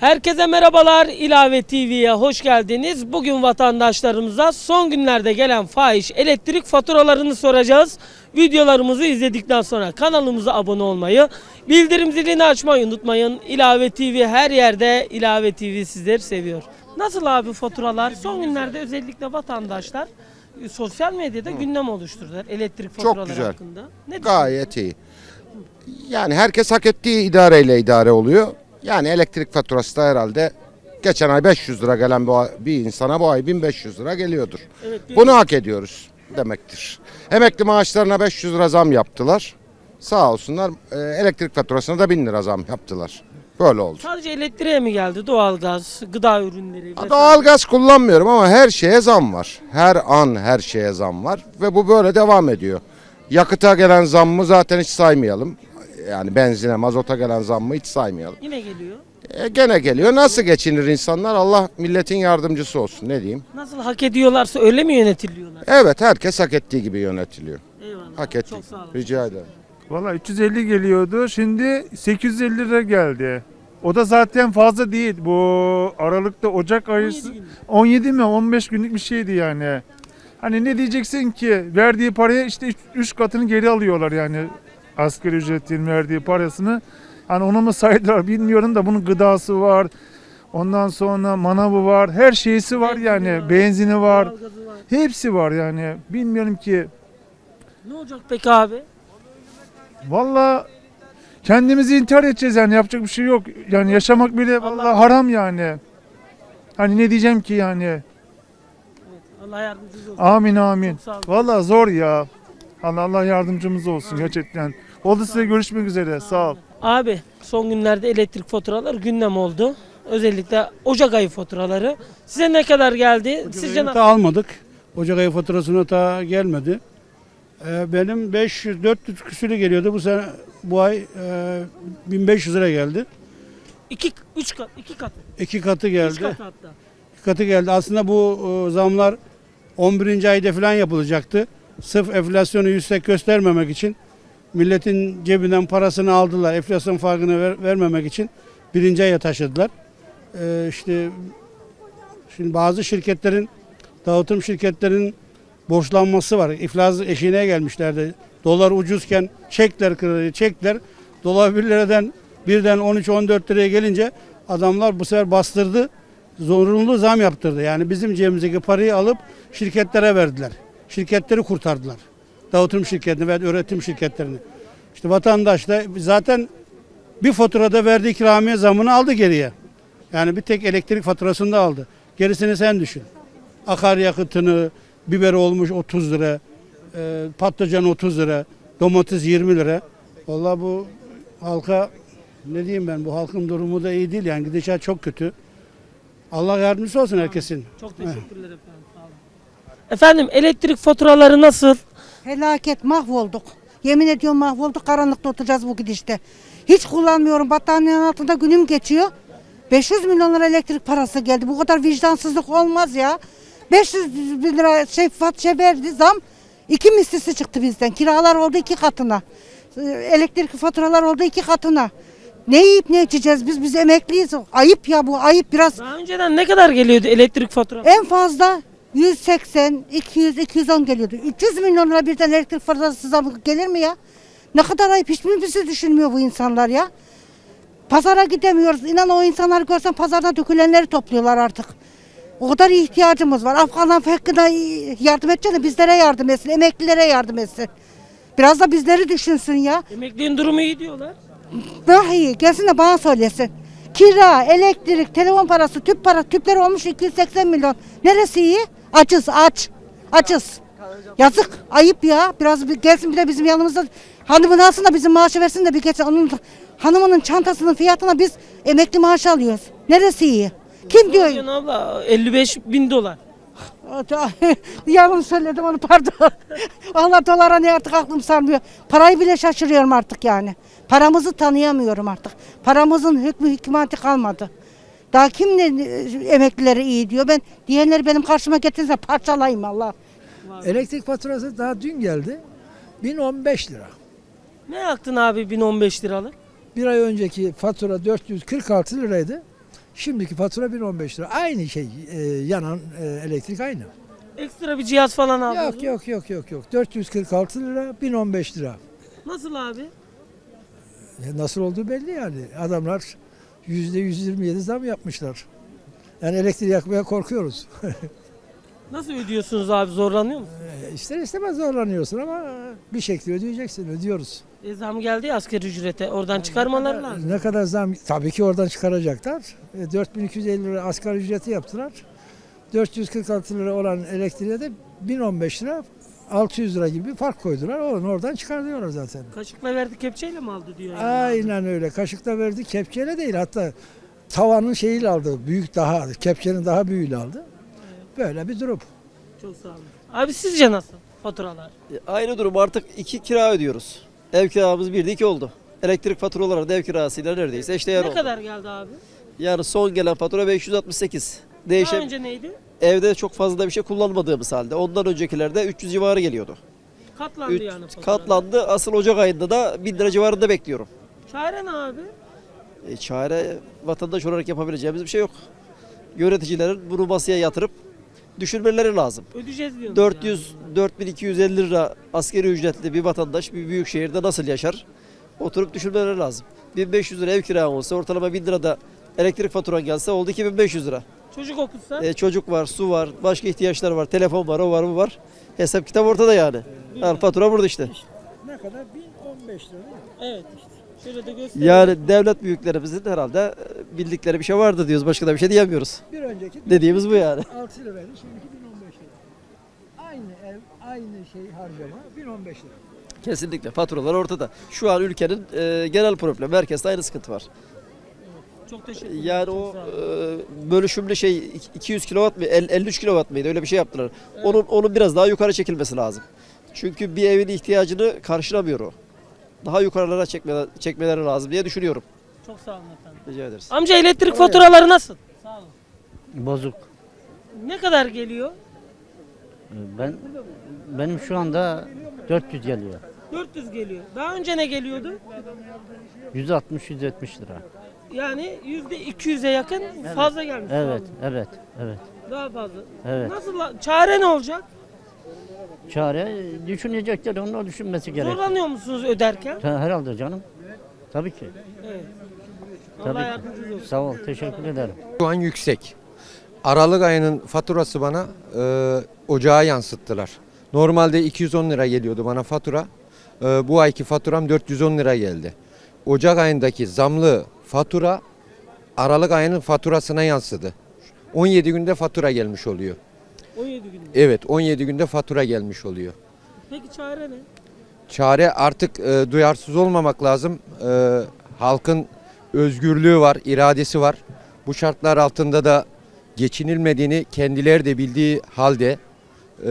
Herkese merhabalar. İlave TV'ye hoş geldiniz. Bugün vatandaşlarımıza son günlerde gelen fahiş elektrik faturalarını soracağız. Videolarımızı izledikten sonra kanalımıza abone olmayı, bildirim zilini açmayı unutmayın. İlave TV her yerde İlave TV sizleri seviyor. Nasıl abi faturalar? Son günlerde özellikle vatandaşlar e, sosyal medyada gündem oluşturdular elektrik faturaları güzel. hakkında. Ne Gayet iyi. Yani herkes hak ettiği idareyle idare oluyor. Yani elektrik faturası da herhalde geçen ay 500 lira gelen bu ay- bir insana bu ay 1500 lira geliyordur. Bunu hak ediyoruz demektir. Emekli maaşlarına 500 lira zam yaptılar. Sağ olsunlar e, elektrik faturasına da 1000 lira zam yaptılar. Böyle oldu. Sadece elektriğe mi geldi? Doğalgaz, gıda ürünleri vesaire. Doğalgaz kullanmıyorum ama her şeye zam var. Her an her şeye zam var ve bu böyle devam ediyor. Yakıta gelen zammı zaten hiç saymayalım. Yani benzine, mazota gelen zammı hiç saymayalım. Yine geliyor. E, gene geliyor. Nasıl geçinir insanlar? Allah milletin yardımcısı olsun. Ne diyeyim? Nasıl hak ediyorlarsa öyle mi yönetiliyorlar? Evet herkes hak ettiği gibi yönetiliyor. Eyvallah. Hak ettiği. Çok sağ olun. Rica ederim. Valla 350 geliyordu. Şimdi 850 lira geldi. O da zaten fazla değil. Bu Aralık'ta Ocak ayı 17 günlük. 17 mi 15 günlük bir şeydi yani. Hani ne diyeceksin ki verdiği paraya işte 3 katını geri alıyorlar yani asgari ücretin verdiği parasını. Hani onu mu saydılar bilmiyorum da bunun gıdası var. Ondan sonra manavı var. Her şeysi var Benzini yani. var, Benzini var. Hepsi var yani. Bilmiyorum ki Ne olacak peki abi? Valla kendimizi intihar edeceğiz yani yapacak bir şey yok. Yani yaşamak bile vallahi haram yani. Hani ne diyeceğim ki yani? Allah yardımcınız olsun. Amin amin. Çok sağ olun. Valla zor ya. Allah Allah yardımcımız olsun gerçekten. Oldu size görüşmek üzere. Sağ ol. Abi son günlerde elektrik faturaları gündem oldu. Özellikle Ocak ayı faturaları. Size ne kadar geldi? Sizce ayı ta almadık. Ocak ayı faturasına ta gelmedi. Ee, benim 500 400 küsürü geliyordu. Bu sene bu ay e, 1500 lira geldi. iki, üç kat, iki kat, İki katı üç geldi. kat hatta. İki katı geldi. Aslında bu e, zamlar 11. ayda falan yapılacaktı. Sırf enflasyonu yüksek göstermemek için milletin cebinden parasını aldılar. Enflasyon farkını ver- vermemek için birinci aya taşıdılar. Ee, işte şimdi bazı şirketlerin dağıtım şirketlerin borçlanması var. İflas eşiğine gelmişlerdi. Dolar ucuzken çekler kırılıyor, çekler. Dolar 1 liradan birden 13-14 liraya gelince adamlar bu sefer bastırdı. Zorunlu zam yaptırdı. Yani bizim cebimizdeki parayı alıp şirketlere verdiler. Şirketleri kurtardılar. Dağıtım şirketini ve üretim şirketlerini. İşte vatandaş da zaten bir faturada verdiği ikramiye zamını aldı geriye. Yani bir tek elektrik faturasını da aldı. Gerisini sen düşün. Akaryakıtını, biber olmuş 30 lira, e, patlıcan 30 lira, domates 20 lira. Vallahi bu halka ne diyeyim ben bu halkın durumu da iyi değil yani gidişat çok kötü. Allah yardımcısı olsun herkesin. Çok teşekkürler efendim. Sağ olun. Efendim elektrik faturaları nasıl? Felaket mahvolduk. Yemin ediyorum mahvolduk. Karanlıkta oturacağız bu gidişte. Hiç kullanmıyorum. Battaniyenin altında günüm geçiyor. 500 milyon lira elektrik parası geldi. Bu kadar vicdansızlık olmaz ya. 500 bin lira şey, fat şey verdi zam. İki mislisi çıktı bizden. Kiralar oldu iki katına. Ee, Elektrik faturalar oldu iki katına. Ne yiyip ne içeceğiz biz? Biz emekliyiz. Ayıp ya bu ayıp biraz. Daha önceden ne kadar geliyordu elektrik faturası? En fazla 180, 200, 210 geliyordu. 300 milyon lira birden elektrik faturası zamı gelir mi ya? Ne kadar ayıp. Hiçbirimizi düşünmüyor bu insanlar ya. Pazara gidemiyoruz. İnan o insanları görsen pazardan dökülenleri topluyorlar artık. O kadar ihtiyacımız var. Afgan'dan Fekkin'e yardım edeceğine bizlere yardım etsin. Emeklilere yardım etsin. Biraz da bizleri düşünsün ya. Emekliğin durumu iyi diyorlar. Vahiy gelsin de bana söylesin. Kira, elektrik, telefon parası, tüp para, tüpler olmuş 280 milyon. Neresi iyi? Açız, aç. Açız. Yazık, ayıp ya. Biraz bir gelsin bir de bizim yanımızda hanımını alsın da bizim maaşı versin de bir geçsin. Onun hanımının çantasının fiyatına biz emekli maaşı alıyoruz. Neresi iyi? Kim diyor? Diyorsun abla 55 bin dolar. Yalan söyledim onu pardon. Allah dolara ne artık aklım sarmıyor. Parayı bile şaşırıyorum artık yani. Paramızı tanıyamıyorum artık. Paramızın hükmü hükümeti kalmadı. Daha kim ne emeklileri iyi diyor. Ben diyenleri benim karşıma getirse parçalayayım Allah. Elektrik faturası daha dün geldi. 1015 lira. Ne yaktın abi 1015 liralık? Bir ay önceki fatura 446 liraydı. Şimdiki fatura 1015 lira. Aynı şey e, yanan e, elektrik aynı. Ekstra bir cihaz falan aldınız Yok mı? yok yok yok yok. 446 lira 1015 lira. Nasıl abi? E, Nasıl olduğu belli yani. Adamlar %127 zam yapmışlar. Yani elektriği yakmaya korkuyoruz. Nasıl ödüyorsunuz abi zorlanıyor musun? E, İster istemez zorlanıyorsun ama bir şekilde ödeyeceksin. Ödüyoruz. E, zam geldi ya asgari ücrete oradan çıkarmaları lazım. Ne kadar zam? Tabii ki oradan çıkaracaklar. E, 4250 lira asgari ücreti yaptılar. 446 lira olan elektriğe de 1015 lira 600 lira gibi bir fark koydular. Onu oradan çıkarıyorlar zaten. Kaşıkla verdi kepçeyle mi aldı diyor. yani. Aynen öyle. Kaşıkla verdi. Kepçeyle değil. Hatta tavanın şeyiyle aldı. Büyük daha. Kepçenin daha büyüğüyle aldı. Böyle bir durum. Çok sağ olun. Abi sizce nasıl faturalar? E, Aynı durum artık iki kira ödüyoruz. Ev kiramız bir de iki oldu. Elektrik faturaları da ev kirasıyla neredeyse eşdeğer ne oldu. kadar geldi abi? Yani son gelen fatura 568. Daha Değişen önce neydi? Evde çok fazla da bir şey kullanmadığımız halde. Ondan öncekilerde 300 civarı geliyordu. Katlandı Üç- yani faturalar. katlandı. Asıl Ocak ayında da 1000 lira civarında bekliyorum. Çare ne abi? E, çare vatandaş olarak yapabileceğimiz bir şey yok. Yöneticilerin bunu masaya yatırıp düşünmeleri lazım. Ödeyeceğiz diyorsunuz 400 4250 lira askeri ücretli bir vatandaş bir büyük şehirde nasıl yaşar? Oturup düşünmeleri lazım. 1500 lira ev kira olsa ortalama 1000 lira da elektrik faturan gelse oldu 2500 lira. Çocuk okutsa E, çocuk var, su var, başka ihtiyaçlar var, telefon var, o var, bu var. Hesap kitap ortada yani. Yani fatura burada işte. Ne kadar? 1015 lira değil mi? evet işte. Şöyle de göstereyim. Yani devlet büyüklerimizin herhalde e, bildikleri bir şey vardı diyoruz. Başka da bir şey diyemiyoruz. Bir önceki Dediğimiz bu yani. 6 liraydı. Şimdiki 1015 lira. Aynı ev, aynı şey harcama 1015 lira. Kesinlikle faturalar ortada. Şu an ülkenin e, genel problemi. Herkeste aynı sıkıntı var. Çok teşekkür ederim. Yani o e, bölüşümlü şey 200 kilowatt mı 50 53 kilowatt mıydı öyle bir şey yaptılar. Onun onun biraz daha yukarı çekilmesi lazım. Çünkü bir evin ihtiyacını karşılamıyor o. Daha yukarılara çekme, çekmeleri lazım diye düşünüyorum. Çok sağ olun efendim. Rica ederiz. Amca elektrik faturaları nasıl? Sağ olun. Bozuk. Ne kadar geliyor? Ben benim şu anda 400 geliyor. 400 geliyor. Daha önce ne geliyordu? 160 170 lira. Yani %200'e yakın fazla gelmiş. Evet, evet, evet. Daha fazla. Evet. Nasıl? la- Çare ne olacak? Çare düşünecekler, onu düşünmesi gerek. Zorlanıyor musunuz öderken? Ta- Herhalde canım. Tabii ki. Evet. Tabii Allah ki. yardımcınız olsun. Sağ ol, teşekkür ederim. Şu an yüksek. Aralık ayının faturası bana e, ocağa yansıttılar. Normalde 210 lira geliyordu bana fatura. E, bu ayki faturam 410 lira geldi. Ocak ayındaki zamlı fatura Aralık ayının faturasına yansıdı. 17 günde fatura gelmiş oluyor. 17 gün. Evet 17 günde fatura gelmiş oluyor. Peki çare ne? Çare artık e, duyarsız olmamak lazım. E, halkın özgürlüğü var, iradesi var. Bu şartlar altında da geçinilmediğini kendileri de bildiği halde e,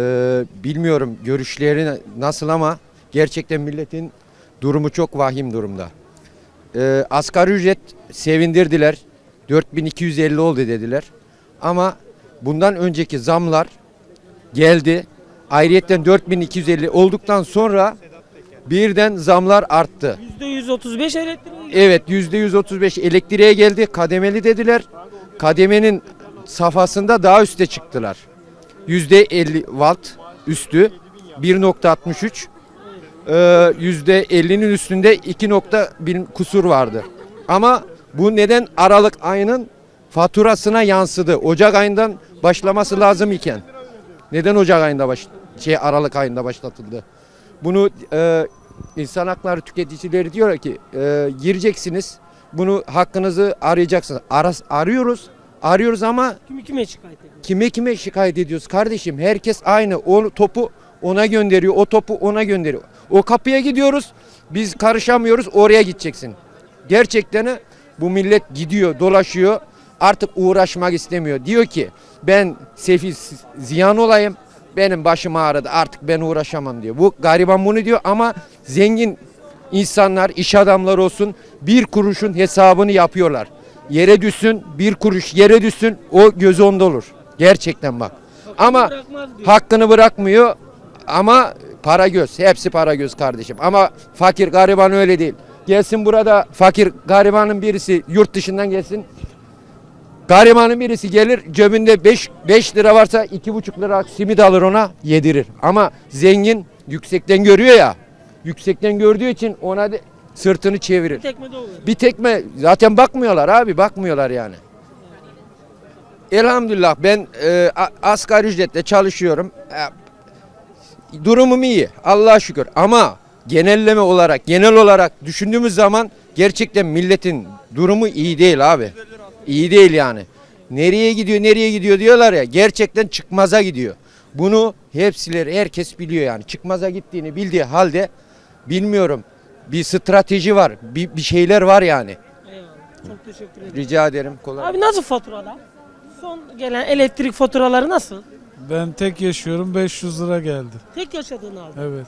bilmiyorum görüşleri nasıl ama gerçekten milletin durumu çok vahim durumda. E, asgari ücret sevindirdiler. 4250 oldu dediler. Ama bundan önceki zamlar geldi. Ayrıyetten 4250 olduktan sonra birden zamlar arttı. %135 elektriği. Evet %135 elektriğe geldi. Kademeli dediler. Kademenin safhasında daha üste çıktılar. %50 watt üstü 1.63 ee, %50'nin üstünde 2. bir kusur vardı. Ama bu neden Aralık ayının faturasına yansıdı. Ocak ayından başlaması lazım iken. Neden Ocak ayında baş şey Aralık ayında başlatıldı? Bunu e, insan hakları tüketicileri diyor ki e, gireceksiniz. Bunu hakkınızı arayacaksınız. Aras, arıyoruz. Arıyoruz ama Kimi kime şikayet ediyor? kime kime şikayet ediyoruz kardeşim? Herkes aynı. O topu ona gönderiyor. O topu ona gönderiyor. O kapıya gidiyoruz. Biz karışamıyoruz. Oraya gideceksin. Gerçekten bu millet gidiyor, dolaşıyor. Artık uğraşmak istemiyor. Diyor ki ben sefil ziyan olayım. Benim başım ağrıdı. Artık ben uğraşamam diyor. Bu gariban bunu diyor ama zengin insanlar, iş adamları olsun bir kuruşun hesabını yapıyorlar. Yere düşsün, bir kuruş yere düşsün o göz onda olur. Gerçekten bak. Ama Bırakmaz diyor. hakkını bırakmıyor ama para göz. Hepsi para göz kardeşim. Ama fakir gariban öyle değil. Gelsin burada fakir garibanın birisi yurt dışından gelsin. Garibanın birisi gelir cebinde 5 5 lira varsa 2,5 lira simit alır ona yedirir. Ama zengin yüksekten görüyor ya. Yüksekten gördüğü için ona de sırtını çevirir. Tekme de olur. Bir tekme zaten bakmıyorlar abi bakmıyorlar yani. Elhamdülillah ben e, asgari ücretle çalışıyorum. E, durumum iyi Allah'a şükür ama genelleme olarak genel olarak düşündüğümüz zaman gerçekten milletin durumu iyi değil abi. İyi değil yani. Nereye gidiyor nereye gidiyor diyorlar ya gerçekten çıkmaza gidiyor. Bunu hepsileri herkes biliyor yani. Çıkmaza gittiğini bildiği halde bilmiyorum. Bir strateji var. Bir, bir şeyler var yani. Eyvallah. Çok teşekkür ederim. Rica ederim. Kolay. Abi nasıl faturalar? Son gelen elektrik faturaları nasıl? Ben tek yaşıyorum 500 lira geldi. Tek yaşadığın halde. Evet.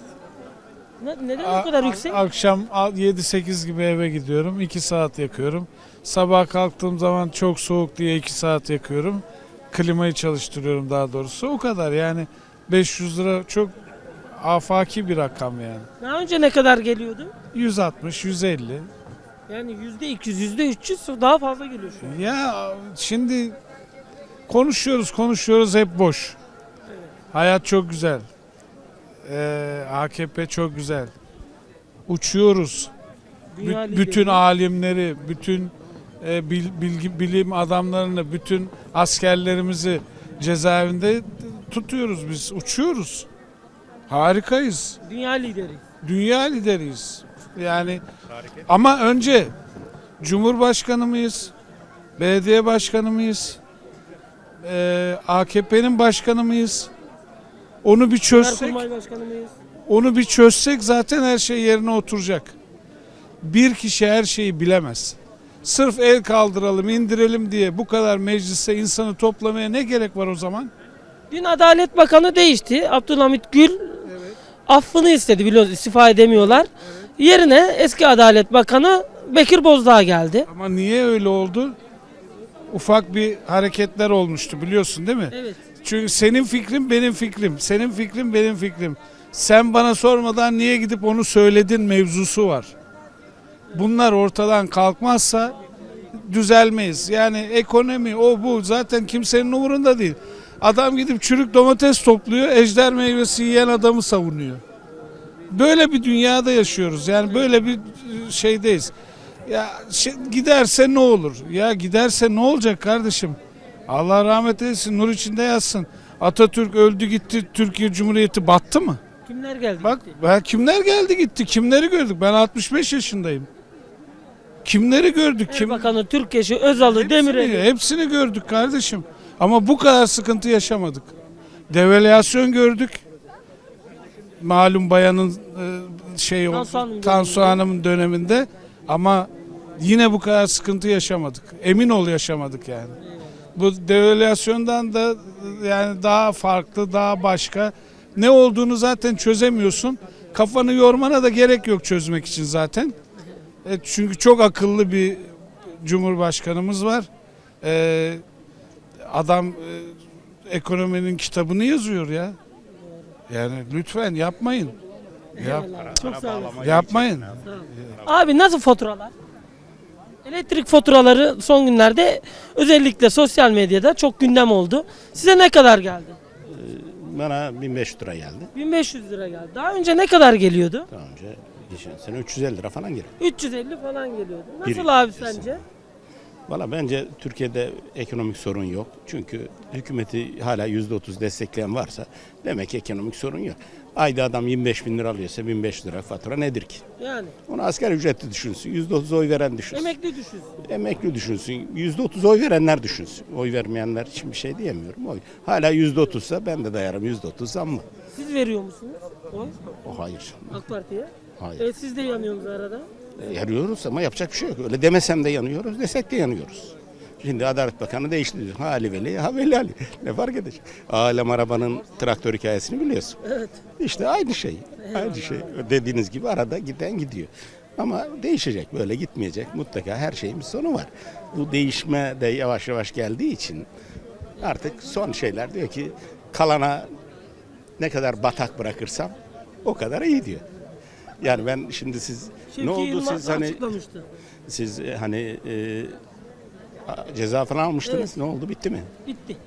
Ne- neden bu kadar a- yüksek? Akşam a- 7-8 gibi eve gidiyorum. 2 saat yakıyorum. Sabah kalktığım zaman çok soğuk diye 2 saat yakıyorum. Klimayı çalıştırıyorum daha doğrusu. O kadar yani 500 lira çok afaki bir rakam yani. Daha önce ne kadar geliyordu? 160, 150. Yani yüzde 200, yüzde 300 daha fazla geliyor şu an. Ya şimdi konuşuyoruz konuşuyoruz hep boş. Hayat çok güzel. Ee, AKP çok güzel. Uçuyoruz. Bü- bütün alimleri, bütün e, bil- bilgi, bilim adamlarını, bütün askerlerimizi cezaevinde tutuyoruz biz. Uçuyoruz. Harikayız. Dünya lideri. Dünya lideriyiz. Yani ama önce Cumhurbaşkanı mıyız? Belediye başkanı mıyız? Ee, AKP'nin başkanı mıyız? Onu bir çözsek, Genelkurmay Başkanı mıyız? onu bir çözsek zaten her şey yerine oturacak. Bir kişi her şeyi bilemez. Sırf el kaldıralım, indirelim diye bu kadar mecliste insanı toplamaya ne gerek var o zaman? Dün Adalet Bakanı değişti. Abdülhamit Gül affını istedi biliyoruz istifa edemiyorlar. Yerine eski Adalet Bakanı Bekir Bozdağ geldi. Ama niye öyle oldu? Ufak bir hareketler olmuştu biliyorsun değil mi? Evet. Çünkü senin fikrin benim fikrim, senin fikrin benim fikrim. Sen bana sormadan niye gidip onu söyledin mevzusu var. Bunlar ortadan kalkmazsa düzelmeyiz. Yani ekonomi o bu zaten kimsenin umurunda değil. Adam gidip çürük domates topluyor, ejder meyvesi yiyen adamı savunuyor. Böyle bir dünyada yaşıyoruz. Yani böyle bir şeydeyiz. Ya giderse ne olur? Ya giderse ne olacak kardeşim? Allah rahmet eylesin, nur içinde yatsın. Atatürk öldü gitti, Türkiye Cumhuriyeti battı mı? Kimler geldi? Bak gitti? ben kimler geldi gitti, kimleri gördük? Ben 65 yaşındayım. Kimleri gördük? Kim? Bakanı Türkeş'i, Özal'ı, Demirel'i. hepsini gördük kardeşim. Ama bu kadar sıkıntı yaşamadık. Devalüasyon gördük. Malum bayanın e, şey Tansu Hanım oldu, Tansu döneminde. Hanım'ın döneminde ama yine bu kadar sıkıntı yaşamadık. Emin ol yaşamadık yani. Bu devalüasyondan da yani daha farklı, daha başka ne olduğunu zaten çözemiyorsun. Kafanı yormana da gerek yok çözmek için zaten. E, çünkü çok akıllı bir cumhurbaşkanımız var. E, adam e, ekonominin kitabını yazıyor ya. Yani lütfen yapmayın. Yap, Çok sağ olasın. yapmayın. Abi nasıl faturalar? Elektrik faturaları son günlerde özellikle sosyal medyada çok gündem oldu. Size ne kadar geldi? Bana 1500 lira geldi. 1500 lira geldi. Daha önce ne kadar geliyordu? Daha önce geçen sene 350 lira falan geliyor. 350 falan geliyordu. Nasıl Bir- abi sence? Valla bence Türkiye'de ekonomik sorun yok. Çünkü hükümeti hala %30 destekleyen varsa demek ki ekonomik sorun yok. Ayda adam 25 bin lira alıyorsa 1500 lira fatura nedir ki? Yani Onu asgari ücretli düşünsün. %30 oy veren düşünsün. emekli düşünsün. Emekli düşünsün. %30 oy verenler düşünsün. Oy vermeyenler için bir şey diyemiyorum. Oy. Hala %30 ise ben de dayarım %30 zam mı? Siz veriyor musunuz? Oy O hayır. AK Parti'ye. Hayır. E, siz de yanıyorsunuz arada. E, Yanıyoruz ama yapacak bir şey yok. Öyle demesem de yanıyoruz, desek de yanıyoruz. Şimdi Adalet Bakanı değişti diyor. Ha Ali Veli, ha Veli Ali. Ne fark edecek? Alem arabanın traktör hikayesini biliyorsun. Evet. İşte aynı şey. Aynı şey. Dediğiniz gibi arada giden gidiyor. Ama değişecek, böyle gitmeyecek. Mutlaka her şeyin bir sonu var. Bu değişme de yavaş yavaş geldiği için artık son şeyler diyor ki kalana ne kadar batak bırakırsam o kadar iyi diyor. Yani ben şimdi siz Şevki ne oldu Yılmaz siz hani açıklamıştı. siz e, hani e, Ceza falan almıştınız. Ne oldu? Bitti mi? Bitti.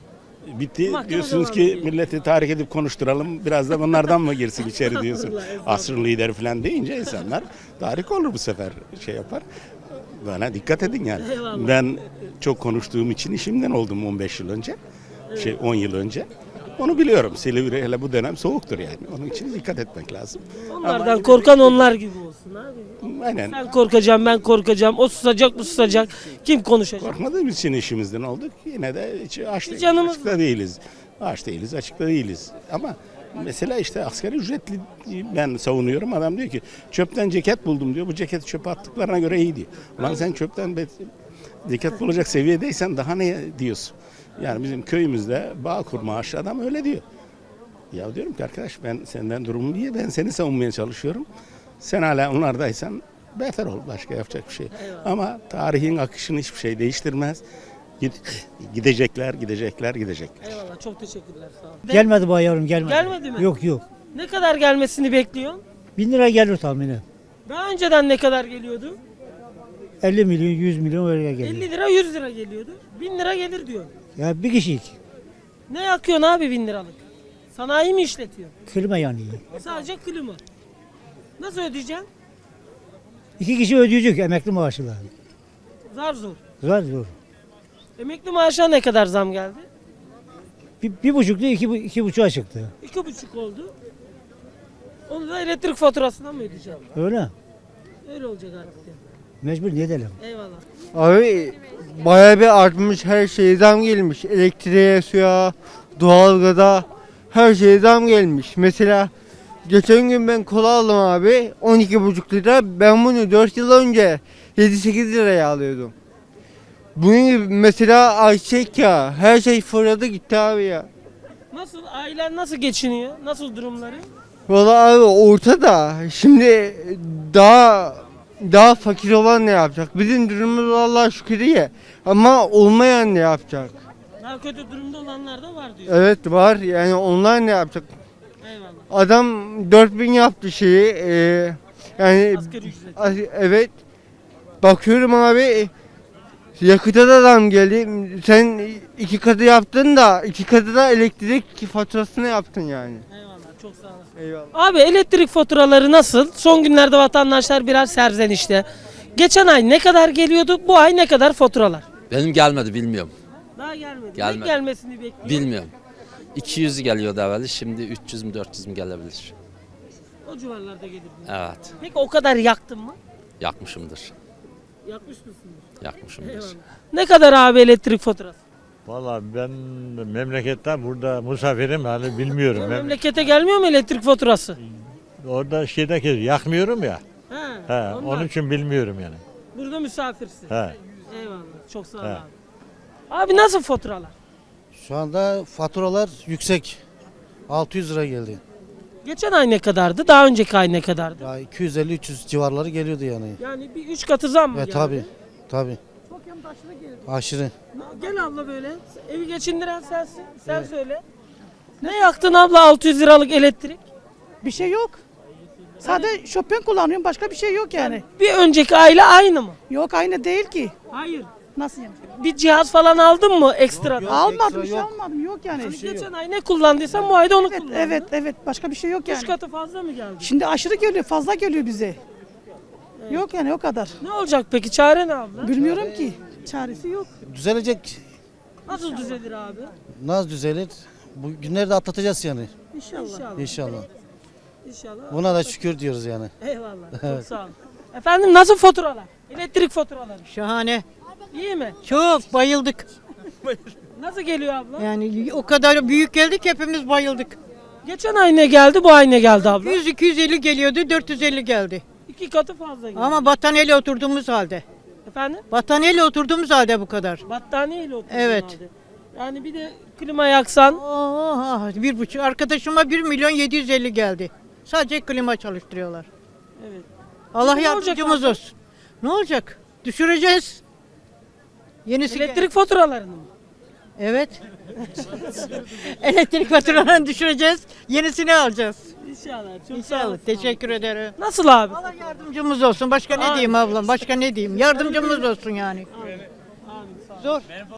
Bitti. Mahkeme diyorsunuz ki ediyor. milleti tahrik edip konuşturalım. Biraz da bunlardan mı girsin içeri diyorsun. Asr lideri falan deyince insanlar tahrik olur bu sefer. Şey yapar. Bana dikkat edin yani. Eyvallah. Ben çok konuştuğum için işimden oldum 15 yıl önce. Şey 10 yıl önce. Onu biliyorum. Silivri hele bu dönem soğuktur yani. Onun için dikkat etmek lazım. Onlardan korkan onlar gibi olsun abi. Aynen. Sen korkacağım ben korkacağım. O susacak bu susacak. Kim konuşacak? Korkmadığımız için işimizden olduk. Yine de hiç aç değiliz, Canımız açıkta değiliz. Aç değiliz, açıkta değiliz. Ama mesela işte asgari ücretli ben savunuyorum. Adam diyor ki çöpten ceket buldum diyor. Bu ceketi çöpe attıklarına göre iyi diyor. Ulan sen çöpten ceket bulacak seviyedeysen daha ne diyorsun? Yani bizim köyümüzde Bağkur maaşlı adam öyle diyor. Ya diyorum ki arkadaş ben senden durumu diye ben seni savunmaya çalışıyorum. Sen hala onlardaysan beter ol. Başka yapacak bir şey. Ama tarihin akışını hiçbir şey değiştirmez. Gid- Gidecekler, gidecekler, gidecekler. Eyvallah çok teşekkürler sağ ol. Gelmedi bu yavrum gelmedi. Gelmedi mi? Yok yok. Ne kadar gelmesini bekliyorsun? Bin lira gelir tahmini. Daha önceden ne kadar geliyordu? 50 milyon 100 milyon öyle geliyor. 50 lira 100 lira geliyordu. 1000 lira gelir diyor. Ya bir kişilik. Ne yakıyorsun abi 1000 liralık? Sanayi mi işletiyor? Klima yanıyor. Sadece klima. Nasıl ödeyeceksin? İki kişi ödeyecek emekli maaşıyla. Zar zor. Zor zor. Emekli maaşına ne kadar zam geldi? Bir, bir buçukta iki, bu- iki buçuğa çıktı. İki buçuk oldu. Onu da elektrik faturasından mı ödeyeceğim? Öyle. Öyle olacak artık. ya. Mecbur ne edelim? Eyvallah. Abi bayağı bir artmış her şeye zam gelmiş. Elektriğe, suya, doğalgaza her şeye zam gelmiş. Mesela geçen gün ben kola aldım abi 12,5 lira. Ben bunu 4 yıl önce 7-8 liraya alıyordum. Bunun gibi mesela ayçiçek ya her şey fırladı gitti abi ya. Nasıl? Ailen nasıl geçiniyor? Nasıl durumları? Valla abi ortada. Şimdi daha daha fakir olan ne yapacak? Bizim durumumuz Allah'a şükür iyi. Ama olmayan ne yapacak? Daha kötü durumda olanlar da var diyor. Evet var yani onlar ne yapacak? Eyvallah. Adam 4000 yaptı şeyi. e, yani Asgari ücret. as- evet. Bakıyorum abi yakıta da zam geldi. Sen iki katı yaptın da iki katı da elektrik faturasını yaptın yani. Eyvallah. Çok sağ olasın. Eyvallah. Abi elektrik faturaları nasıl? Son günlerde vatandaşlar biraz serzenişte. Geçen ay ne kadar geliyordu? Bu ay ne kadar faturalar? Benim gelmedi bilmiyorum. Daha gelmedi. Gelmedi. Ne gelmesini bekliyor? Bilmiyorum. 200 geliyordu evveli şimdi 300 mü 400 mü gelebilir. O civarlarda gelir. Evet Peki o kadar yaktın mı? yakmışımdır. Yakmış mısındır? Yakmışımdır. Eyvallah. Ne kadar abi elektrik faturası? Valla ben memleketten burada misafirim hani bilmiyorum. Mem- Memlekete gelmiyor mu elektrik faturası? orada şeydeki yakmıyorum ya. He, He, ondan. onun için bilmiyorum yani. Burada misafirsin. He. Eyvallah. Çok sağ ol He. abi. Abi nasıl faturalar? Şu anda faturalar yüksek. 600 lira geldi. Geçen ay ne kadardı? Daha önceki ay ne kadardı? Ya 250-300 civarları geliyordu yani. Yani bir üç katı zam mı Evet geldi? tabi tabi Çok hem de aşırı geldi. aşırı. Gel abla böyle. Evi geçindiren sensin. Sen söyle. Ne yaktın abla 600 liralık elektrik? Bir şey yok. Sadece Chopin kullanıyorum başka bir şey yok yani. Bir önceki ayla aynı mı? Yok aynı değil ki. Hayır. Nasıl yani? Bir cihaz falan aldın mı ekstra? Almadım ekstra bir şey yok. almadım yok yani. Geçen ay ne kullandıysan bu ayda onu Evet kullandın. evet evet başka bir şey yok Üç yani. katı fazla mı geldi? Şimdi aşırı geliyor fazla geliyor bize. Yok yani o kadar. Ne olacak peki? Çare ne abla? Bilmiyorum ki. Çaresi yok. Düzelecek. Nasıl düzelir abi? Naz düzelir. Bu günleri de atlatacağız yani. İnşallah. İnşallah. İnşallah. İnşallah. Buna da şükür diyoruz yani. Eyvallah. Çok sağ olun. Efendim nasıl faturalar? Elektrik faturaları. Şahane. İyi mi? Çok bayıldık. Nasıl geliyor abla? Yani o kadar büyük geldik hepimiz bayıldık. Geçen ay ne geldi, bu ay ne geldi abla? 100 250 geliyordu 450 geldi. İki katı fazla geldi. Ama battaniyeyle oturduğumuz halde. Efendim? Battaniyeyle oturduğumuz halde bu kadar. Battaniyeyle oturdun Evet. halde. Yani bir de klima yaksan Oh, bir buçuk. Arkadaşıma 1 milyon 750 geldi. Sadece klima çalıştırıyorlar. Evet. Allah Peki ne olacak yardımcımız abla? olsun. Ne olacak? Düşüreceğiz. Yenisi gel- elektrik faturalarını mı? Evet. Elektrik faturalarını düşüreceğiz. Yenisini alacağız. İnşallah. Çok sağ İnşallah. olasın. Teşekkür ederim. Nasıl abi? Allah yardımcımız olsun. Başka ne diyeyim ablam? Başka ne diyeyim? Yardımcımız olsun yani. Amin. Sağ ol. Zor.